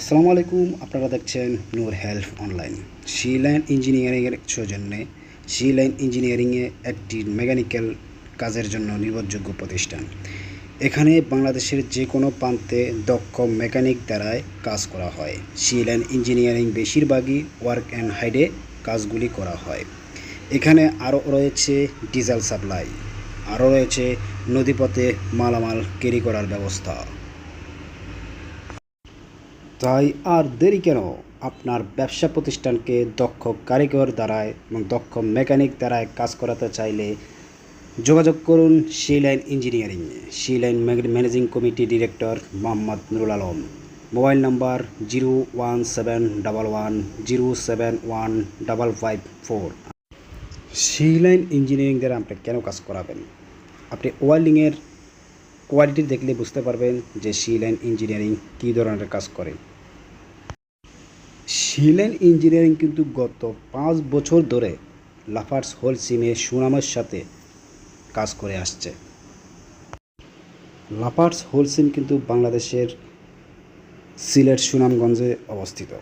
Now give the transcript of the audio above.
আসসালামু আলাইকুম, আপনারা দেখছেন Noor help online. C Line ইঞ্জিনিয়ারিংয়ের সৌজন্যে সি লাইন ইঞ্জিনিয়ারিংয়ে একটি মেকানিক্যাল কাজের জন্য নির্ভরযোগ্য প্রতিষ্ঠান। এখানে বাংলাদেশের যে কোনো প্রান্তে দক্ষ মেকানিক দ্বারায় কাজ করা হয়। সি লাইন ইঞ্জিনিয়ারিং বেশিরভাগই ওয়ার্ক অ্যান্ড হাইডে কাজগুলি করা হয়। এখানে আরও রয়েছে ডিজেল সাপ্লাই আরও রয়েছে নদীপথে মালামাল ক্যারি করার ব্যবস্থা। তাই আর দেরি কেন? আপনার ব্যবসা প্রতিষ্ঠানকে দক্ষ কারিগর দ্বারায় এবং দক্ষ মেকানিক দ্বারায় কাজ করাতে চাইলে যোগাযোগ করুন C Line engineering C Line managing committee director Mohammad Nurul Alam. Mobile number zero one seven double one, zero seven one double five four. C Line engineering দ্বারা আপনি কেন কাজ করাবেন? আপনি ওয়ার্ল্ডিংয়ের কোয়ালিটি দেখলে বুঝতে পারবেন যে সি লাইন ইঞ্জিনিয়ারিং কী ধরনের কাজ করে। শিলেন ইঞ্জিনিয়ারিং কিন্তু গত পাঁচ বছর ধরে লাফার্স হোল সিমে সুনামের সাথে কাজ করে আসছে। লাফার্স হোল সিম কিন্তু বাংলাদেশের সিলেট সুনামগঞ্জে অবস্থিত।